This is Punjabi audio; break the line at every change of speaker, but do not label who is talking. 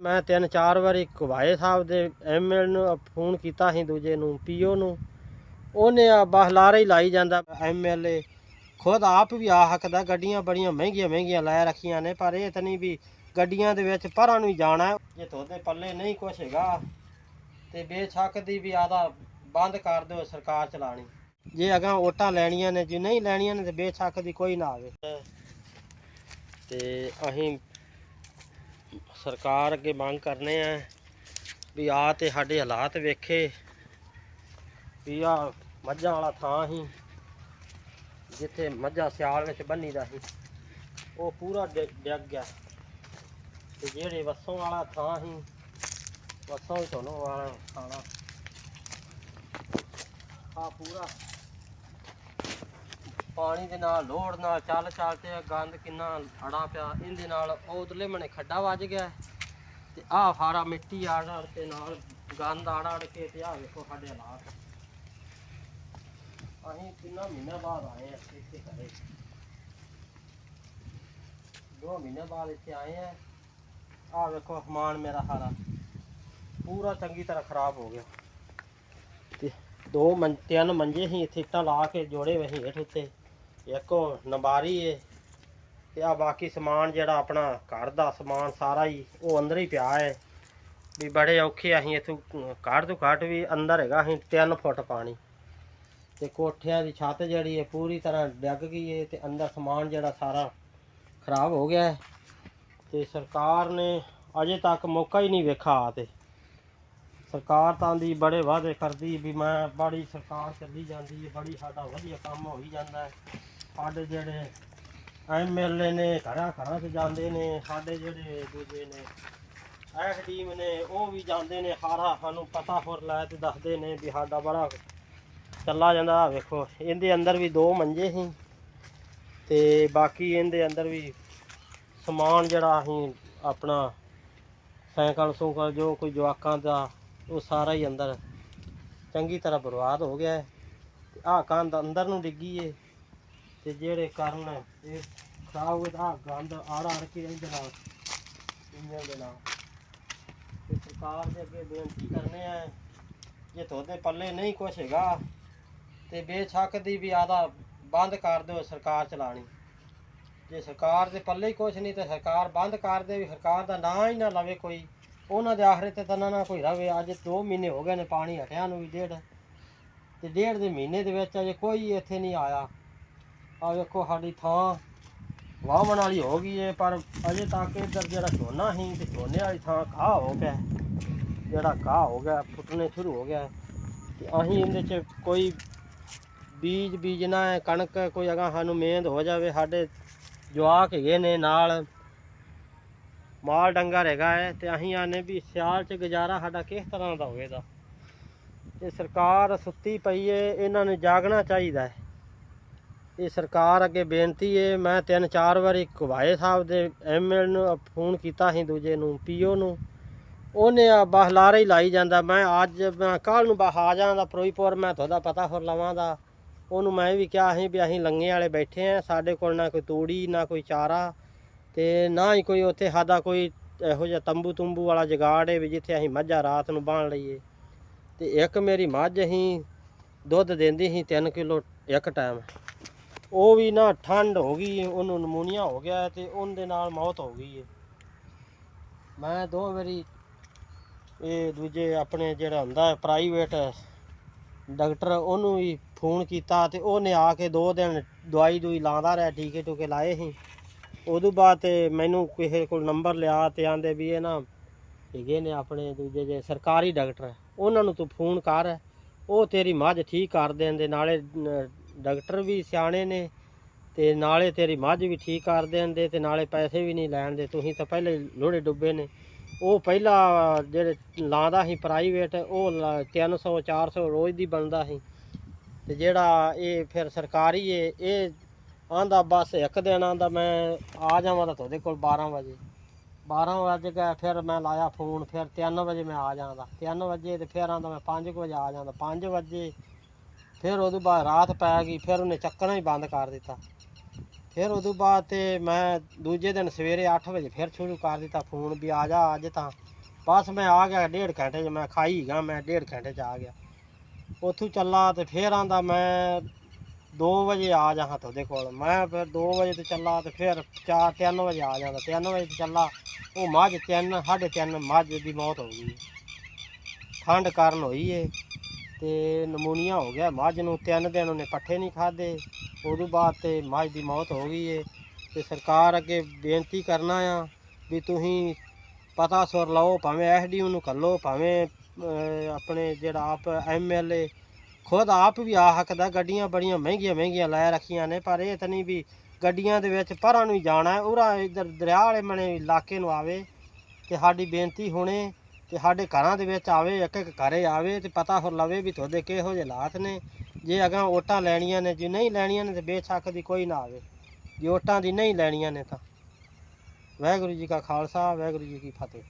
ਮੈਂ ਤਿੰਨ ਚਾਰ ਵਾਰੀ ਕੁਵਾਏ ਸਾਹਿਬ ਦੇ, ਐਮਐਲ ਨੂੰ ਫੋਨ ਕੀਤਾ ਸੀ ਦੂਜੇ ਨੂੰ, ਪੀਓ ਨੂੰ। ਉਹਨੇ ਆ ਬਸ ਲਾਰੇ ਹੀ ਲਾਈ ਜਾਂਦਾ ਐਮਐਲਏ ਖੁਦ ਆਪ ਵੀ ਆ ਹੱਕਦਾ, ਗੱਡੀਆਂ ਬੜੀਆਂ ਮਹਿੰਗੀਆਂ ਮਹਿੰਗੀਆਂ ਲੈ ਰੱਖੀਆਂ ਨੇ, ਪਰ ਇਹ ਤਾਂ ਨਹੀਂ ਵੀ ਗੱਡੀਆਂ ਦੇ ਵਿੱਚ ਪਰਾਂ ਨੂੰ ਹੀ ਜਾਣਾ ਜੇ ਤੁਹਾਡੇ ਪੱਲੇ ਨਹੀਂ ਕੁਛ ਹੈਗਾ, ਤੇ ਬੇਸ਼ੱਕ ਦੀ ਵੀ ਆਦਾ ਬੰਦ ਕਰ ਦਿਓ ਸਰਕਾਰ ਚਲਾਣੀ। ਜੇ ਅਗਾਂ ਵੋਟਾਂ ਲੈਣੀਆਂ ਨੇ, ਜੇ ਨਹੀਂ ਲੈਣੀਆਂ ਨੇ, ਤੇ ਬੇਸ਼ੱਕ ਦੀ ਕੋਈ ਨਾ ਆਵੇ। ਤੇ ਅਸੀਂ ਸਰਕਾਰ ਅੱਗੇ ਮੰਗ ਕਰਨੇ ਆ ਵੀ ਆ ਤੇ ਸਾਡੇ ਹਾਲਾਤ ਵੇਖੇ ਵੀ ਆ ਮੱਝਾਂ ਵਾਲਾ ਥਾਂ ਹੀ ਜਿੱਥੇ ਮੱਝਾਂ ਸਿਆਲ ਵਿੱਚ ਬੰਨੀ ਦਾ ਸੀ, ਉਹ ਪੂਰਾ ਡਿ- ਡਿੱਗ ਗਿਆ। ਤੇ ਜਿਹੜੇ ਵਸੋਂ ਵਾਲਾ ਥਾਂ ਸੀ, ਵਸੋਂ ਹੀ ਵਾਲਾ ਖਾਣਾ। ਆ ਪੂਰਾ ਪਾਣੀ ਦੇ ਨਾਲ, ਲੋੜ ਨਾਲ, ਚੱਲ ਚੱਲ ਤੇ ਗੰਦ ਕਿੰਨਾ ਅੜਾ ਪਿਆ। ਇਹਦੇ ਨਾਲ ਉਹ ਉਧਰਲੇ ਮਨੇ ਖੱਡਾ ਵੱਜ ਗਿਆ। ਤੇ ਆਹ ਫਾਰਾ ਮਿੱਟੀ ਆੜ ਆੜ ਤੇ ਨਾਲ ਗੰਦ ਆੜ ਆੜ ਕੇ ਤੇ ਆਹ ਵੇਖੋ ਸਾਡੇ ਹਾਲਾਤ। ਅਸੀਂ ਕਿੰਨਾ ਮਹੀਨਾ ਬਾਅਦ ਆਏ ਆ ਇੱਥੇ ਘਰੇ। ਦੋ ਮਹੀਨੇ ਬਾਅਦ ਇੱਥੇ ਆਏ ਆ। ਆਹ ਵੇਖੋ ਹਮਾਨ ਮੇਰਾ ਹਾਰਾ। ਪੂਰਾ ਚੰਗੀ ਤਰ੍ਹਾਂ ਖਰਾਬ ਹੋ ਗਿਆ। ਤੇ ਦੋ ਮੰ, ਤਿੰਨ ਮੰਜੇ ਸੀ ਇੱਥੇ ਇੱਟਾਂ ਲਾ ਕੇ ਜੋੜੇ ਹੋਏ ਸੀ ਹੇਠ ਉੱਤੇ। ਇੱਕ ਉਹ ਨੰਬਾਰੀ ਏ। ਤੇ ਆ ਬਾਕੀ ਸਮਾਨ ਜਿਹੜਾ ਆਪਣਾ ਘਰ ਦਾ ਸਮਾਨ ਸਾਰਾ ਹੀ ਉਹ ਅੰਦਰ ਹੀ ਪਿਆ ਹੈ ਵੀ ਬੜੇ ਔਖੇ ਅਸੀਂ ਇਥੋਂ ਘੱਟ ਤੋਂ ਘੱਟ ਵੀ ਅੰਦਰ ਹੈਗਾ ਅਸੀਂ 3 ਫੁੱਟ ਪਾਣੀ। ਤੇ ਕੋਠਿਆਂ ਦੀ ਛੱਤ ਜਿਹੜੀ ਹੈ ਪੂਰੀ ਤਰ੍ਹਾਂ ਡਿੱਗ ਗਈ ਹੈ ਤੇ ਅੰਦਰ ਸਮਾਨ ਜਿਹੜਾ ਸਾਰਾ ਖਰਾਬ ਹੋ ਗਿਆ ਹੈ ਤੇ ਸਰਕਾਰ ਨੇ ਅਜੇ ਤੱਕ ਮੌਕਾ ਹੀ ਨਹੀਂ ਵੇਖਾ ਆ ਤੇ। ਸਰਕਾਰ ਤਾਂ ਦੀ ਬੜੇ ਵਾਅਦੇ ਕਰਦੀ ਵੀ ਮੈਂ, ਬੜੀ ਸਰਕਾਰ ਚੱਲੀ ਜਾਂਦੀ ਹੈ ਬੜੀ ਸਾਡਾ ਵਧੀਆ ਕੰਮ ਹੋ ਹੀ ਜਾਂਦਾ ਹੈ ਸਾਡੇ ਜਿਹੜੇ ਐਮਐਲਏ ਨੇ, ਘਰਾਂ ਘਰਾਂ 'ਚ ਜਾਂਦੇ ਨੇ, ਸਾਡੇ ਜਿਹੜੇ ਦੂਜੇ ਨੇ, ਐਸ ਟੀਮ ਨੇ, ਉਹ ਵੀ ਜਾਂਦੇ ਨੇ, ਹਾਰਾ ਸਾਨੂੰ ਪਤਾ ਹੋਰ ਲੈ ਤੇ ਦੱਸਦੇ ਨੇ ਵੀ ਸਾਡਾ ਬੜਾ ਚੱਲਾ ਜਾਂਦਾ, ਆਹ ਵੇਖੋ, ਇਹਦੇ ਅੰਦਰ ਵੀ ਦੋ ਮੰਜੇ ਸੀ ਤੇ ਬਾਕੀ ਇਹਦੇ ਅੰਦਰ ਵੀ ਸਮਾਨ ਜਿਹੜਾ ਅਸੀਂ ਆਪਣਾ ਸਾਈਕਲ ਸੂਕਲ ਜੋ ਕੋਈ ਜਵਾਕਾਂ ਦਾ, ਉਹ ਸਾਰਾ ਹੀ ਅੰਦਰ ਚੰਗੀ ਤਰ੍ਹਾਂ ਬਰਬਾਦ ਹੋ ਗਿਆ ਹੈ। ਆਹ ਕੰਧ ਅੰਦਰ ਨੂੰ ਡਿੱਗੀ ਏ। ਤੇ ਜਿਹੜੇ ਕਾਰਨ ਇਹ ਖਰਾਬ ਹੋਏ ਤਾਂ ਗੰਦ ਆੜ ਆੜ ਕੇ ਇਹਦੇ ਨਾਲ ਇੰਜਨ ਦੇ ਨਾਲ। ਤੇ ਸਰਕਾਰ ਦੇ ਅੱਗੇ ਬੇਨਤੀ ਕਰਨੇ ਆ, ਜੇ ਤੁਹਾਡੇ ਪੱਲੇ ਨਹੀਂ ਕੁਛ ਹੈਗਾ, ਤੇ ਬੇਸ਼ੱਕ ਦੀ ਵੀ ਆਦਾ ਬੰਦ ਕਰ ਦਿਓ ਸਰਕਾਰ ਚਲਾਣੀ। ਜੇ ਸਰਕਾਰ ਦੇ ਪੱਲੇ ਹੀ ਕੁਛ ਨਹੀਂ, ਤੇ ਸਰਕਾਰ ਬੰਦ ਕਰ ਦੇ ਵੀ ਸਰਕਾਰ ਦਾ ਨਾਂ ਹੀ ਨਾ ਲਵੇ ਕੋਈ। ਉਹਨਾਂ ਦੇ ਆਖਰੇ ਤੇ ਤਾਂ ਨਾ ਨਾ ਕੋਈ ਰਵੇ। ਅੱਜ 2 ਮਹੀਨੇ ਹੋ ਗਏ ਨੇ ਪਾਣੀ ਹਟਿਆ ਨੂੰ ਵੀ ਡੇਢ। ਤੇ ਡੇਢ ਦੇ ਮਹੀਨੇ ਦੇ ਵਿੱਚ ਅਜੇ ਕੋਈ ਇੱਥੇ ਨਹੀਂ ਆਇਆ। ਆ ਵੇਖੋ ਸਾਡੀ ਥਾਂ। ਵਾਹਣ ਵਾਲੀ ਹੋ ਗਈ ਏ, ਪਰ ਅਜੇ ਤੱਕ ਇੱਧਰ ਜਿਹੜਾ ਝੋਨਾ ਸੀ ਤੇ ਝੋਨੇ ਵਾਲੀ ਥਾਂ ਘਾਹ ਹੋ ਗਿਆ। ਜਿਹੜਾ ਘਾਹ ਹੋ ਗਿਆ, ਫੁੱਟਣੇ ਸ਼ੁਰੂ ਹੋ ਗਿਆ। ਤੇ ਅਸੀਂ ਇਹਦੇ 'ਚ ਕੋਈ ਬੀਜ ਬੀਜਣਾ ਹੈ, ਕਣਕ ਕੋਈ ਅਗਾ ਸਾਨੂੰ ਮਿਹਨਤ ਹੋ ਜਾਵੇ। ਸਾਡੇ ਜਵਾਕ ਹੈਗੇ ਨੇ ਨਾਲ। ਮਾਲ ਡੰਗਰ ਹੈਗਾ ਹੈ ਤੇ ਅਸੀਂ ਆਨੇ ਵੀ ਸਿਆਲ 'ਚ ਗੁਜ਼ਾਰਾ ਸਾਡਾ ਕਿਸ ਤਰ੍ਹਾਂ ਦਾ ਹੋਵੇਗਾ? ਤੇ ਸਰਕਾਰ ਸੁੱਤੀ ਪਈ ਏ, ਇਹਨਾਂ ਨੂੰ ਜਾਗਣਾ ਚਾਹੀਦਾ ਹੈ। ਇਹ ਸਰਕਾਰ ਅੱਗੇ ਬੇਨਤੀ ਹੈ ਮੈਂ ਤਿੰਨ ਚਾਰ ਵਾਰੀ ਕੁਵਾਏ ਸਾਹਿਬ ਦੇ ਐਮਐਲ ਨੂੰ ਫੋਨ ਕੀਤਾ ਸੀ ਦੂਜੇ ਨੂੰ, ਪੀਓ ਨੂੰ। ਉਹਨੇ ਆ ਬਸ ਲਾਰੇ ਹੀ ਲਾਈ ਜਾਂਦਾ। ਮੈਂ ਅੱਜ, ਮੈਂ ਕੱਲ ਨੂੰ ਬਸ ਆ ਜਾਂਦਾ ਫਿਰੋਜ਼ਪੁਰ, ਮੈਂ ਤੁਹਾਡਾ ਪਤਾ ਹੋਰ ਲਵਾਂਦਾ ਉਹਨੂੰ ਮੈਂ ਵੀ ਕਿਹਾ ਸੀ ਵੀ ਅਸੀਂ ਲੰਗੇ ਵਾਲੇ ਬੈਠੇ ਆ, ਸਾਡੇ ਕੋਲ ਨਾ ਕੋਈ ਤੂੜੀ, ਨਾ ਕੋਈ ਚਾਰਾ ਤੇ ਨਾ ਹੀ ਕੋਈ ਉੱਥੇ ਸਾਡਾ ਕੋਈ ਇਹੋ ਜਿਹਾ ਤੰਬੂ ਤੁੰਬੂ ਵਾਲਾ ਜਗਾੜ ਹੈ ਵੀ ਜਿੱਥੇ ਅਸੀਂ ਮੱਝਾਂ ਰਾਤ ਨੂੰ ਬਾਣ ਲਈਏ। ਤੇ ਇੱਕ ਮੇਰੀ ਮੱਝ ਅਸੀਂ ਦੁੱਧ ਦਿੰਦੀ ਸੀ 3 ਕਿਲੋ ਇੱਕ ਟਾਈਮ ਉਹ ਵੀ ਨਾ ਠੰਡ ਹੋ ਗਈ, ਉਹਨੂੰ ਨਮੂਨੀਆ ਹੋ ਗਿਆ ਤੇ ਉਹਦੇ ਨਾਲ ਮੌਤ ਹੋ ਗਈ ਹੈ ਮੈਂ ਦੋ ਵਾਰੀ ਇਹ ਦੂਜੇ ਆਪਣੇ ਜਿਹੜਾ ਹੁੰਦਾ ਪ੍ਰਾਈਵੇਟ ਡਾਕਟਰ ਉਹਨੂੰ ਵੀ ਫੋਨ ਕੀਤਾ ਤੇ ਉਹਨੇ ਆ ਕੇ ਦੋ ਦਿਨ ਦਵਾਈ ਦੂਈ ਲਾਉਂਦਾ ਰਿਹਾ, ਟੀਕੇ ਟੂਕੇ ਲਾਏ ਸੀ। ਉਦੋਂ ਬਾਅਦ ਤੇ ਮੈਨੂੰ ਕਿਸੇ ਕੋਲ ਨੰਬਰ ਲਿਆ ਤੇ ਆਂਦੇ ਵੀ ਇਹ ਨਾ ਹੈਗੇ ਨੇ ਆਪਣੇ ਦੂਜੇ ਜੇ ਸਰਕਾਰੀ ਡਾਕਟਰ ਉਹਨਾਂ ਨੂੰ ਤੂੰ ਫੋਨ ਕਰ, ਉਹ ਤੇਰੀ ਮੱਝ ਠੀਕ ਕਰ ਦੇਣ ਦੇ ਨਾਲੇ ਡਾਕਟਰ ਵੀ ਸਿਆਣੇ ਨੇ ਤੇ ਨਾਲੇ ਤੇਰੀ ਮੱਝ ਵੀ ਠੀਕ ਕਰ ਦੇਣਦੇ ਤੇ ਨਾਲੇ ਪੈਸੇ ਵੀ ਨਹੀਂ ਲੈਣ ਦੇ, ਤੁਸੀਂ ਤਾਂ ਪਹਿਲੇ ਲੋੜੇ ਡੁੱਬੇ ਨੇ। ਉਹ ਪਹਿਲਾਂ ਜਿਹੜੇ ਲਾਉਂਦਾ ਸੀ ਪ੍ਰਾਈਵੇਟ ਉਹ ਲਾ- 300 400 ਰੋਜ਼ ਦੀ ਬਣਦਾ ਸੀ। ਤੇ ਜਿਹੜਾ ਇਹ ਫਿਰ ਸਰਕਾਰੀ ਏ, ਇਹ ਆਂਦਾ ਬਸ ਇੱਕ ਦਿਨ ਆਂਦਾ, ਮੈਂ ਆ ਜਾਵਾਂ ਤਾਂ ਤੁਹਾਡੇ ਕੋਲ 12 ਵਜੇ। 12 ਵਜੇ ਗਿਆ, ਫਿਰ ਮੈਂ ਲਾਇਆ ਫੋਨ, ਫਿਰ 3 ਵਜੇ ਮੈਂ ਆ ਜਾਂਦਾ 3 ਵਜੇ ਤੇ ਫਿਰ ਆਂਦਾ ਮੈਂ 5 ਵਜੇ ਆ ਜਾਂਦਾ 5 ਵਜੇ ਫਿਰ ਉਹਦੇ ਬਾਅਦ ਰਾਤ ਪੈ ਗਈ, ਫਿਰ ਉਹਨੇ ਚੱਕਣਾ ਹੀ ਬੰਦ ਕਰ ਦਿੱਤਾ। ਫਿਰ ਉਦੋਂ ਬਾਅਦ ਤੇ ਮੈਂ ਦੂਜੇ ਦਿਨ ਸਵੇਰੇ 8 ਵਜੇ ਫਿਰ ਸ਼ੁਰੂ ਕਰ ਦਿੱਤਾ ਫੋਨ ਵੀ ਆ ਜਾ ਅੱਜ ਤਾਂ। ਬਸ ਮੈਂ ਆ ਗਿਆ ਡੇਢ ਘੰਟੇ 'ਚ, ਮੈਂ ਖਾਈ ਗਾ ਮੈਂ ਡੇਢ ਘੰਟੇ 'ਚ ਆ ਗਿਆ। ਉੱਥੋਂ ਚੱਲਾ ਤੇ ਫਿਰ ਆਂਦਾ ਮੈਂ 2 ਵਜੇ ਆ ਜਾ ਹਾਂ ਤੁਹਾਡੇ ਕੋਲ। ਮੈਂ ਫਿਰ 2 ਵਜੇ ਤੇ ਚੱਲਾ ਤੇ ਫਿਰ 4 3 ਵਜੇ ਆ ਜਾਂਦਾ। 3 ਵਜੇ ਤੇ ਚੱਲਾ, ਉਹ ਮੱਝ ਤਿੰਨ, ਸਾਢੇ ਤਿੰਨ ਮੱਝ ਦੀ ਮੌਤ ਹੋ ਗਈ। ਠੰਡ ਕਾਰਨ ਹੋਈ ਏ। ਤੇ ਨਮੂਨੀਆ ਹੋ ਗਿਆ। ਮੱਝ ਨੂੰ ਤਿੰਨ ਦਿਨ ਉਹਨੇ ਪੱਠੇ ਨਹੀਂ ਖਾਦੇ ਉਦੋਂ ਬਾਅਦ ਤੇ ਮੱਝ ਦੀ ਮੌਤ ਹੋ ਗਈ ਏ। ਤੇ ਸਰਕਾਰ ਅੱਗੇ ਬੇਨਤੀ ਕਰਨਾ ਆ ਵੀ ਤੁਸੀਂ ਪਤਾ ਸੁਰ ਲਓ, ਭਾਵੇਂ ਐਸਡੀਓ ਨੂੰ ਕੱਲੋ ਭਾਵੇਂ ਆਪਣੇ ਜਿਹੜਾ ਆਪ ਐਮਐਲਏ ਖੁਦ ਆਪ ਵੀ ਆ ਸਕਦਾ ਗੱਡੀਆਂ ਬੜੀਆਂ ਮਹਿੰਗੀਆਂ ਮਹਿੰਗੀਆਂ ਲੈ ਰੱਖੀਆਂ ਨੇ, ਪਰ ਇਹ ਤਾਂ ਨਹੀਂ ਵੀ ਗੱਡੀਆਂ ਦੇ ਵਿੱਚ ਪਰਾਂ ਨੂੰ ਹੀ ਜਾਣਾ ਉਰਾ ਇੱਧਰ ਦਰਿਆ ਵਾਲੇ ਮਨੇ ਇਲਾਕੇ ਨੂੰ ਆਵੇ ਤੇ ਸਾਡੀ ਬੇਨਤੀ ਹੁਣੇ ਤੇ ਸਾਡੇ ਘਰਾਂ ਦੇ ਵਿੱਚ ਆਵੇ, ਇੱਕ ਇੱਕ ਘਰੇ ਆਵੇ ਤੇ ਪਤਾ ਹੋ ਲਵੇ ਵੀ ਤੁਹਾਡੇ ਕਿਹੋ ਜਿਹੇ ਹਾਲਾਤ ਨੇ। ਜੇ ਅਗਾਂ ਓਟਾਂ ਲੈਣੀਆਂ ਨੇ, ਜੇ ਨਹੀਂ ਲੈਣੀਆਂ ਨੇ ਤੇ ਬੇਸ਼ੱਕ ਦੀ ਕੋਈ ਨਾ ਆਵੇ। ਜੇ ਓਟਾਂ ਦੀ ਨਹੀਂ ਲੈਣੀਆਂ ਨੇ ਤਾਂ। ਵਾਹਿਗੁਰੂ ਜੀ ਕਾ ਖਾਲਸਾ, ਵਾਹਿਗੁਰੂ ਜੀ ਕੀ ਫਤਿਹ।